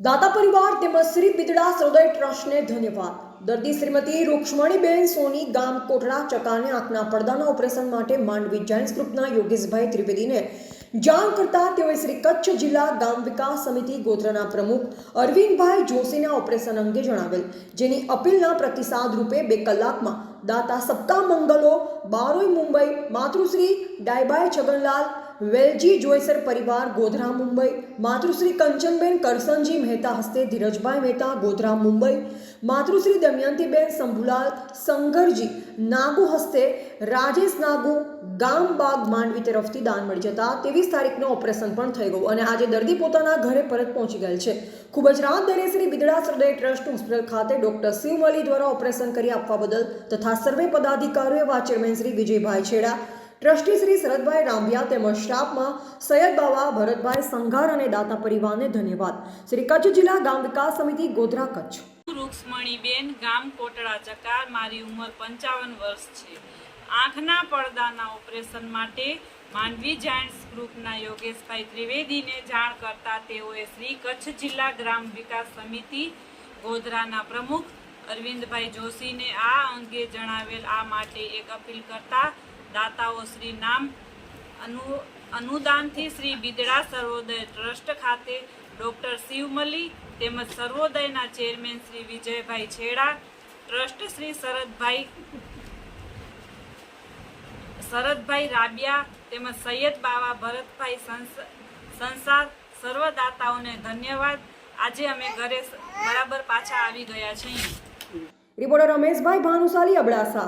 દાતા પરિવાર તેમજ શ્રી પિતળા હૃદય ટ્રસ્ટને ધન્યવાદ. દર્દી શ્રીમતી રૂક્ષ્મણીબેન સોની ગામ કોટડા ચકાને આંખના પડદાના ઓપરેશન માટે માંડવી જાયન્ટ્સ ગ્રુપના યોગેશભાઈ ત્રિવેદીને જાણ કરતા તેઓએ શ્રી કચ્છ જિલ્લા ગામ વિકાસ સમિતિ ગોધરાના પ્રમુખ અરવિંદભાઈ જોશીના ઓપરેશન અંગે જણાવેલ, જેની અપીલના પ્રતિસાદ રૂપે બે કલાકમાં દાતા સપ્તાહ મંગલો, બારોઈ મુંબઈ, માતૃશ્રી ડાયબાઈ છગનલાલ વેલજી જોયસર પરિવાર ગોધરા, મુંબઈ. માતૃશ્રી કંચનબેન કરસનજી મહેતા હસ્તે ધીરજભાઈ મહેતા ગોધરા, મુંબઈ. માતૃશ્રી દમયંતીબેન શંભુલાલ સંગરજી નાગુ હસ્તે રાજેશ નાગુ ગામ બાગ માંડવી તરફથી દાન મળી જતા ત્રેવીસ તારીખનું ઓપરેશન પણ થઈ ગયું અને આજે દર્દી પોતાના ઘરે પરત પહોંચી ગયેલ છે. ખૂબ જ રાહત દરે શ્રી બિદડા હૃદય ટ્રસ્ટ હોસ્પિટલ ખાતે ડોક્ટર શિવમલી દ્વારા ઓપરેશન કરી આપવા બદલ તથા સર્વે પદાધિકારીઓ એવા ચેરમેન શ્રી વિજયભાઈ છેડા ટ્રસ્ટી શ્રી શરદભાઈ રાંભિયા તેમજ સ્ટાફમાં સૈયદ બાવા, ભરતભાઈ સંઘાર અને દાતા પરિવારને ધન્યવાદ. શ્રી કચ્છ જિલ્લા ગામ વિકાસ સમિતિ ગોધરા કચ્છ. રૂક્ષ્મણીબેન ગામ કોટડા ચકાર, મારી ઉંમર પંચાવન વર્ષ છે. આંખના પડદાના ઓપરેશન માટે માંડવી જાયન્ટ્સ ગ્રુપના યોગેશભાઈ ત્રિવેદીને જાણ કરતા તેઓએ શ્રી કચ્છ જિલ્લા ગ્રામ વિકાસ સમિતિ ગોધરાના પ્રમુખ અરવિંદભાઈ જોશીને આ અંગે જણાવેલ આ માટે એક અપીલ કરતા દાતાઓ શ્રી નામ અનુ, અનુદાનથી શ્રી બિદડા સર્વોદય ટ્રસ્ટ ખાતે ડૉક્ટર શિવમલી તેમજ સર્વોદયના ચેરમેન શ્રી વિજયભાઈ છેડા, ટ્રસ્ટ શ્રી શરદભાઈ શરદભાઈ રાબિયા તેમજ સૈયદ બાવા ભરતભાઈ સંસાર સર્વદાતાઓને ધન્યવાદ. આજે અમે ઘરે બરાબર પાછા આવી ગયા છીએ. રિપોર્ટર રમેશભાઈ ભાનુશાલી અબડાસા.